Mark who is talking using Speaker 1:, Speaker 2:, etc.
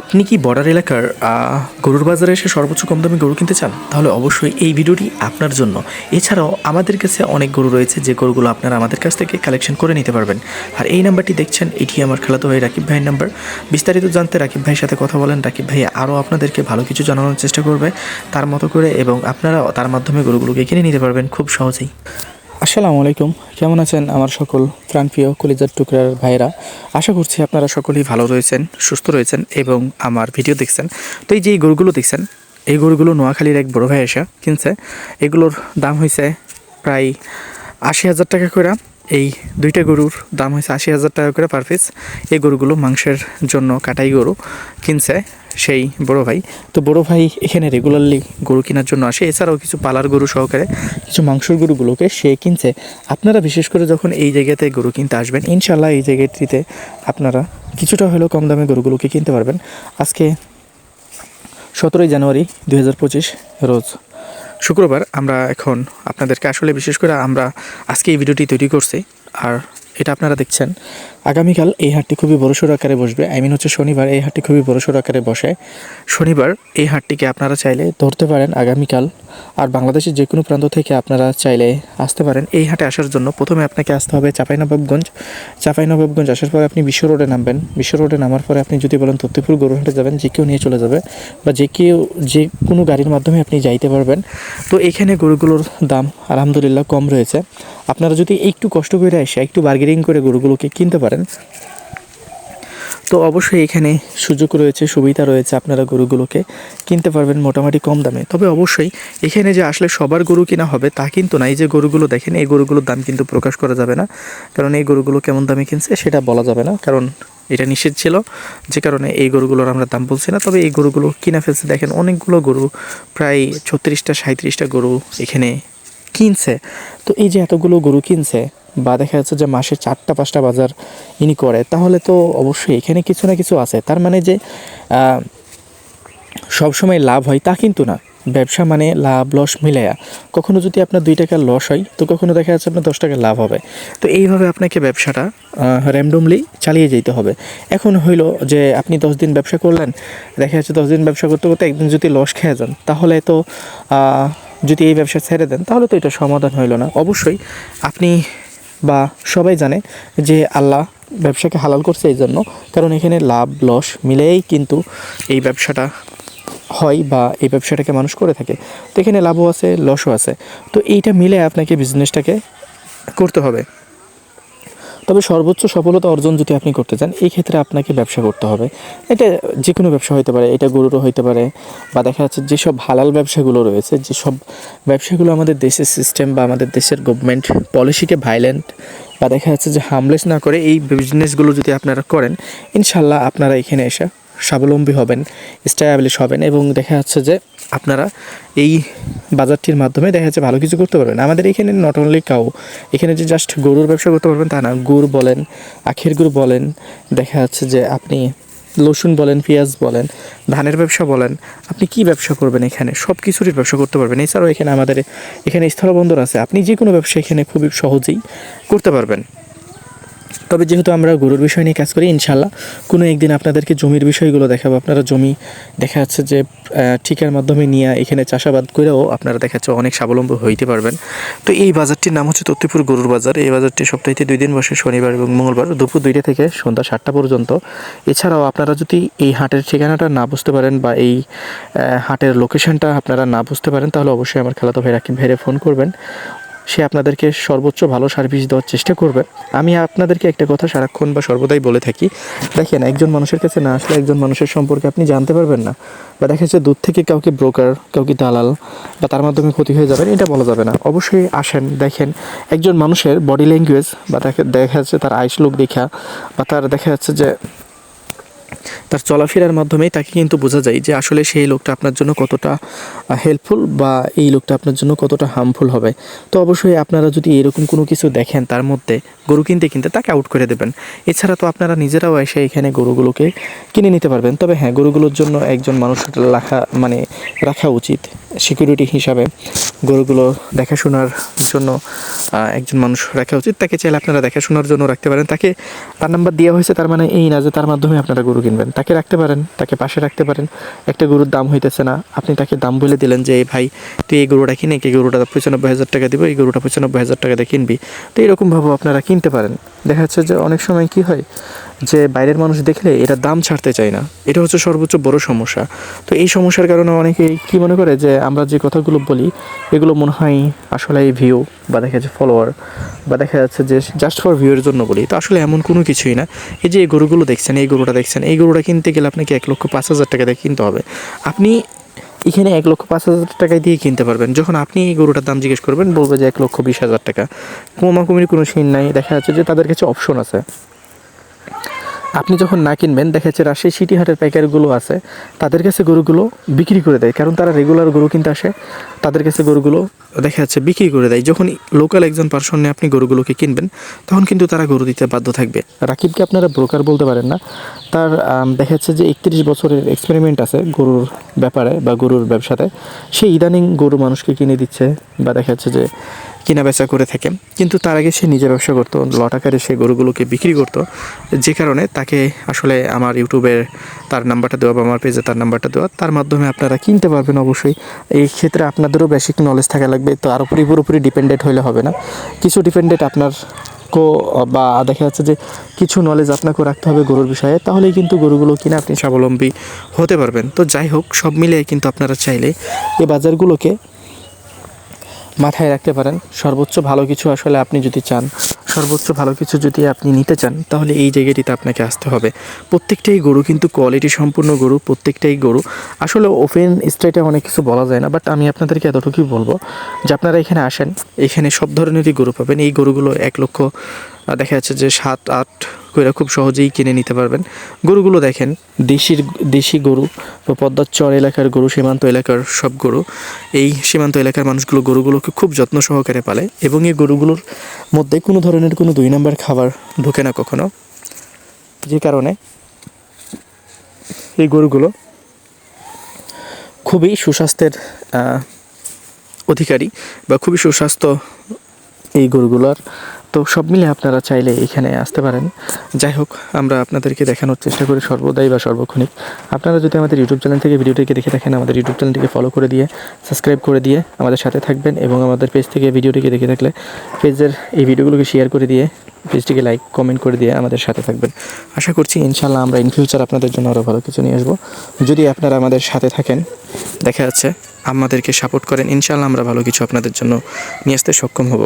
Speaker 1: আপনি কি বর্ডার এলাকার গরুর বাজারে এসে সর্বোচ্চ কম দামে গরু কিনতে চান? তাহলে অবশ্যই এই ভিডিওটি আপনার জন্য। এছাড়াও আমাদের কাছে অনেক গরু রয়েছে, যে গরুগুলো আপনারা আমাদের কাছ থেকে কালেকশন করে নিতে পারবেন। আর এই নাম্বারটি দেখছেন, এটি আমার খেলাতো ভাই রাকিব ভাইয়ের নাম্বার। বিস্তারিত জানতে রাকিব ভাইয়ের সাথে কথা বলেন। রাকিব ভাই আরও আপনাদেরকে ভালো কিছু জানানোর চেষ্টা করবে। তার মতো করে এবং আপনারা তার মাধ্যমে গরুগুলোকে কিনে নিতে পারবেন খুব সহজেই।
Speaker 2: আসসালামু আলাইকুম। কেমন আছেন আমার সকল প্রাণপ্রিয় কলিজার টুকরার ভাইরা আশা করছি আপনারা সকলেই ভালো রয়েছেন, সুস্থ রয়েছেন এবং আমার ভিডিও দেখছেন। তো এই যে এই গরুগুলো দেখছেন, এই গরুগুলো নোয়াখালীর এক বড় ভাই এসে কিনছে। এগুলোর দাম হয়েছে প্রায় আশি হাজার টাকা করে। এই দুইটা গরুর দাম হয়েছে আশি হাজার টাকা করে পার পিস এই গরুগুলো মাংসের জন্য কাটাই গরু কিনছে। সেই বড় ভাই। তো বড় ভাই এখানে রেগুলারলি গরু কেনার জন্য আসে। এছাড়াও কিছু পালার গরু সহকারে কিছু মাংসর গরুগুলোকে সে কিনছে। আপনারা বিশেষ করে যখন এই জায়গাতে গরু কিনতে আসবেন ইনশাল্লাহ এই জায়গাটিতে আপনারা কিছুটা হলেও কম দামে গরুগুলোকে কিনতে পারবেন। আজকে সতেরোই জানুয়ারি দু হাজার পঁচিশ, রোজ শুক্রবার। আমরা এখন আপনাদেরকে আসলে বিশেষ করে আমরা আজকে এই ভিডিওটি তৈরি করছি। আর এটা আপনারা দেখছেন। আগামীকাল এই হাটটি খুবই বড়সড় আকারে বসবে। আই মিন হচ্ছে শনিবার এই হাটটি খুবই বড়সড় আকারে বসে। শনিবার এই হাটটিকে আপনারা চাইলে ধরতে পারেন আগামীকাল। আর বাংলাদেশের যে কোনো প্রান্ত থেকে আপনারা চাইলে আসতে পারেন। এই হাটে আসার জন্য প্রথমে আপনাকে আসতে হবে চাঁপাইনবাবগঞ্জ। চাঁপাইনবাবগঞ্জ আসার পরে আপনি বিশ্ব রোডে নামবেন। বিশ্ব রোডে নামার পরে আপনি যদি বলেন তত্ত্বপুর গরুহাটে যাবেন, যে কেউ নিয়ে চলে যাবে বা যে কেউ, যে কোনো গাড়ির মাধ্যমে আপনি যাইতে পারবেন। তো এখানে গরুগুলোর দাম আলহামদুলিল্লাহ কম রয়েছে। আপনারা যদি একটু কষ্ট করে এসে, একটু বার্গেনিং করে গরুগুলোকে কিনতে পারেন। তো অবশ্যই এখানে সুযোগ রয়েছে, সুবিধা রয়েছে আপনারা গরুগুলোকে কিনতে পারবেন মোটামুটি কম দামে। তবে অবশ্যই এখানে যে আসলে সবার গরু কিনা হবে তা কিন্তু না। এই যে গরুগুলো দেখেন, এই গরুগুলোর দাম কিন্তু প্রকাশ করা যাবে না। কারণ এই গরুগুলো কেমন দামে কিনছে সেটা বলা যাবে না। কারণ এটা নিষেধ ছিল, যে কারণে এই গরুগুলোর আমরা দাম বলছি না। তবে এই গরুগুলো কিনা ফেলছে, দেখেন অনেকগুলো গরু, প্রায় ছত্রিশটা সাঁত্রিশটা গরু এখানে কিনছে। তো এই যে এতগুলো গরু কিনছে বা দেখা যাচ্ছে যে মাসে চারটা, পাঁচটা বাজার ইনি করে, তাহলে তো অবশ্যই এখানে কিছু না কিছু আছে। তার মানে যে সবসময় লাভ হয় তা কিন্তু না। ব্যবসা মানে লাভ, লস মিলায়া। কখনো যদি আপনার দুই টাকা লস হয়, তো কখনো দেখা যাচ্ছে আপনার দশ টাকা লাভ হবে। তো এইভাবে আপনাকে ব্যবসাটা র্যান্ডমলি চালিয়ে যেতে হবে। এখন হইল যে, আপনি দশ দিন ব্যবসা করলেন, দেখা যাচ্ছে দশ দিন ব্যবসা করতে করতে একদিন যদি লস খেয়ে যান, তাহলে তো যদি এই ব্যবসা ছেড়ে দেন, তাহলে তো এটা সমাধান হইল না। অবশ্যই আপনি বা সবাই জানে যে আল্লাহ ব্যবসাকে হালাল করছে এই জন্য। কারণ এখানে লাভ, লস মিলেই কিন্তু এই ব্যবসাটা হয় বা এই ব্যবসাটাকে মানুষ করে থাকে। তো এখানে লাভও আছে, লসও আছে। তো এইটা মিলে আপনাকে বিজনেসটাকে করতে হবে। তবে সর্বোচ্চ সফলতা অর্জন যদি আপনি করতে চান, এই ক্ষেত্রে আপনাকে ব্যবসা করতে হবে। এটা যে কোনো ব্যবসা হতে পারে, এটা গরুরও হতে পারে, বা দেখা যাচ্ছে যেসব হালাল ব্যবসাগুলো রয়েছে, যেসব ব্যবসাগুলো আমাদের দেশের সিস্টেম বা আমাদের দেশের গভর্নমেন্ট পলিসিকে ভাইলেন্ট বা দেখা যাচ্ছে যে হামলেস না করে এই বিজনেসগুলো যদি আপনারা করেন ইনশাল্লাহ আপনারা এখানে এসে স্বাবলম্বী হবেন স্টাবলিশ হবেন এবং দেখা যাচ্ছে যে আপনারা এই বাজারটির মাধ্যমে দেখা যাচ্ছে ভালো কিছু করতে পারবেন। আমাদের এখানে নট অনলি কাউ এখানে যে জাস্ট গরুর ব্যবসা করতে পারবেন তা না, গুড় বলেন, আখের গুড় বলেন, দেখা যাচ্ছে যে আপনি লসুন বলেন, পেঁয়াজ বলেন, ধানের ব্যবসা বলেন, আপনি কি ব্যবসা করবেন এখানে? সব কিছুরই ব্যবসা করতে পারবেন। এছাড়াও এখানে আমাদের, এখানে স্থলবন্দর আছে। আপনি যে কোনো ব্যবসা এখানে খুবই সহজেই করতে পারবেন। তবে যেহেতু আমরা গরুর বিষয় নিয়ে কাজ করি ইনশাল্লাহ কোনো একদিন আপনাদেরকে জমির বিষয়গুলো দেখাবো। আপনারা জমি দেখা যাচ্ছে যে ঠিকার মাধ্যমে নিয়ে এখানে চাষাবাদ করেও আপনারা দেখা যাচ্ছে অনেক স্বাবলম্বী হইতে পারবেন। তো এই বাজারটির নাম হচ্ছে তত্ত্বপুর গরুর বাজার। এই বাজারটি সপ্তাহে দুই দিন বসে শনিবার এবং মঙ্গলবার দুপুর দুইটা থেকে সন্ধ্যা সাতটা পর্যন্ত। এছাড়াও আপনারা যদি এই হাটের ঠিকানাটা না বুঝতে পারেন বা এই হাটের লোকেশনটা আপনারা না বুঝতে পারেন, তাহলে অবশ্যই আমার খেলাতো ভাই রাকিব ভাইরে ফোন করবেন। সে আপনাদেরকে সর্বোচ্চ ভালো সার্ভিস দেওয়ার চেষ্টা করবে। আমি আপনাদেরকে একটা কথা সারাক্ষণ বা সর্বদাই বলে থাকি। দেখেন, একজন মানুষের কাছে না আসলে একজন মানুষের সম্পর্কে আপনি জানতে পারবেন না। বা দেখা যাচ্ছে দূর থেকে কাউকে ব্রোকার কাউকে দালাল বা তার মাধ্যমে ক্ষতি হয়ে যাবেন, এটা বলা যাবে না। অবশ্যই আসেন, দেখেন, একজন মানুষের বডি ল্যাঙ্গুয়েজ বা দেখা যাচ্ছে তার আইস লুক দেখা বা তার দেখা যাচ্ছে যে তার চলাফেরার মাধ্যমেই তাকে কিন্তু বোঝা যায় যে আসলে সেই লোকটা আপনার জন্য কতটা হেল্পফুল বা এই লোকটা আপনার জন্য কতটা হার্মফুল হবে। তো অবশ্যই আপনারা যদি এরকম কোনো কিছু দেখেন তার মধ্যে, গরু কিনতে কিনতে তাকে আউট করে দেবেন। এছাড়া তো আপনারা নিজেরাও এসে এখানে গরুগুলোকে কিনে নিতে পারবেন। তবে হ্যাঁ গরুগুলোর জন্য একজন মানুষ রাখা মানে রাখা উচিত সিকিউরিটি হিসাবে। গরুগুলো দেখাশোনার জন্য একজন মানুষ রাখা উচিত। তাকে চাইলে আপনারা দেখাশোনার জন্য রাখতে পারেন। তাকে তার নাম্বার দেওয়া হয়েছে, তার মানে এই না যে তার মাধ্যমে আপনারা গরু কিনবেন। তাকে রাখতে পারেন, তাকে পাশে রাখতে পারেন। একটা গরুর দাম হইতেছে না। আপনি তাকে দাম বলে দিলেন যে, এই ভাই, তুই এই গরুটা কিনে এই গরুটা পঁচানব্বই হাজার টাকা দিব, এই গরুটা পঁচানব্বই হাজার টাকা দিয়ে কিনবি। তো এরকমভাবে আপনারা কিনতে পারেন। দেখা যাচ্ছে যে অনেক সময় কি হয় যে বাইরের মানুষ দেখলে এটা দাম ছাড়তে চায় না। এটা হচ্ছে সর্বোচ্চ বড় সমস্যা। তো এই সমস্যার কারণে অনেকেই কি মনে করে যে আমরা যে কথাগুলো বলি, এগুলো মনে হয় আসলে এই ভিউ বা দেখা যাচ্ছে ফলোয়ার বা দেখা যাচ্ছে যে জাস্ট ফর ভিউয়ের জন্য বলি। তো আসলে এমন কোনো কিছুই না। এই যে এই গরুগুলো দেখছেন, এই গরুটা দেখছেন, এই গরুটা কিনতে গেলে আপনাকে এক লক্ষ পাঁচ হাজার টাকা দিয়ে কিনতে হবে। আপনি এখানে এক লক্ষ পাঁচ হাজার টাকায় দিয়ে কিনতে পারবেন। যখন আপনি এই গরুটার দাম জিজ্ঞেস করবেন, বলবে যে এক লক্ষ বিশ হাজার টাকা। কমাকুমির কোনো সিন নাই। দেখা যাচ্ছে যে তাদের কাছে অপশন আছে। আপনি যখন না কিনবেন, দেখা যাচ্ছে রাজশাহী সিটি হাটের পাইকারিগুলো আছে, তাদের কাছে গরুগুলো বিক্রি করে দেয়, কারণ তারা রেগুলার গরু কিনতে আসে। তাদের কাছে গরুগুলো দেখা যাচ্ছে বিক্রি করে দেয়। যখন লোকাল একজন পার্সনে আপনি গরুগুলোকে কিনবেন, তখন কিন্তু তারা গরু দিতে বাধ্য থাকবে। রাকিবকে আপনারা ব্রোকার বলতে পারেন না। তার দেখা যাচ্ছে যে একত্রিশ বছরের এক্সপেরিমেন্ট আছে গরুর ব্যাপারে বা গরুর ব্যবসাতে। সে ইদানিং গরু মানুষকে কিনে দিচ্ছে বা দেখা যাচ্ছে যে কেনা বেচা করে থাকে। কিন্তু তার আগে সে নিজে ব্যবসা করতো, লট আকারে সে গরুগুলোকে বিক্রি করতো। যে কারণে তাকে আসলে আমার ইউটিউবের তার নাম্বারটা দেওয়া বা আমার পেজে তার নাম্বারটা দেওয়া, তার মাধ্যমে আপনারা কিনতে পারবেন অবশ্যই। এই ক্ষেত্রে আপনাদেরও বেসিক নলেজ থাকা লাগবে, তো আর উপরে পুরোপুরি ডিপেন্ডেন্ট হইলে হবে না। কিছু ডিপেন্ডেন্ট আপনার কো, বা দেখা যাচ্ছে যে কিছু নলেজ আপনাকে রাখতে হবে গরুর বিষয়ে, তাহলেই কিন্তু গরুগুলো কিনে আপনি স্বাবলম্বী হতে পারবেন। তো যাই হোক, সব মিলিয়ে কিন্তু আপনারা চাইলে এই বাজারগুলোকে মাথায় রাখতে পারেন। সর্বোচ্চ ভালো কিছু আসলে আপনি যদি চান, সর্বোচ্চ ভালো কিছু যদি আপনি নিতে চান, তাহলে এই জায়গাটিতে আপনাকে আসতে হবে। প্রত্যেকটাই গরু কিন্তু কোয়ালিটি সম্পূর্ণ গরু, প্রত্যেকটাই গরু। আসলে ওপেন স্ট্রেটে অনেক কিছু বলা যায় না বাট আমি আপনাদেরকে এতটুকুই বলব যে আপনারা এখানে আসেন, এখানে সব ধরনেরই গরু পাবেন। এই গরুগুলো এক লক্ষ দেখা যাচ্ছে যে সাত, আট কইরা খুব সহজেই কিনে নিতে পারবেন। গরুগুলো দেখেন, দেশির, দেশি গরু বা পদ্মার চর এলাকার গরু, সীমান্ত এলাকার সব গরু। এই সীমান্ত এলাকার মানুষগুলো গরুগুলোকে খুব যত্ন সহকারে পালে এবং এই গরুগুলোর মধ্যে কোনো ধরনের কোনো দুই নম্বর খাবার ঢোকে না কখনো। যে কারণে এই গরুগুলো খুবই সুস্বাস্থ্যের অধিকারী বা খুবই সুস্বাস্থ্য এই গরুগুলোর তো সব মিলে আপনারা চাইলে এখানে আসতে পারেন। যাই হোক, আমরা আপনাদেরকে দেখানোর চেষ্টা করি সর্বদাই বা সর্বক্ষণিক। আপনারা যদি আমাদের ইউটিউব চ্যানেল থেকে ভিডিওটিকে দেখে থাকেন, আমাদের ইউটিউব চ্যানেলটিকে ফলো করে দিয়ে সাবস্ক্রাইব করে দিয়ে আমাদের সাথে থাকবেন এবং আমাদের পেজ থেকে ভিডিওটিকে দেখে থাকলে পেজের এই ভিডিওগুলোকে শেয়ার করে দিয়ে পেজটিকে লাইক কমেন্ট করে দিয়ে আমাদের সাথে থাকবেন। আশা করছি ইনশাল্লাহ আমরা ইন ফিউচার আপনাদের জন্য আরও ভালো কিছু নিয়ে আসব। যদি আপনারা আমাদের সাথে থাকেন, দেখা যাচ্ছে আমাদেরকে সাপোর্ট করেন ইনশাল্লাহ আমরা ভালো কিছু আপনাদের জন্য নিয়ে আসতে সক্ষম হব।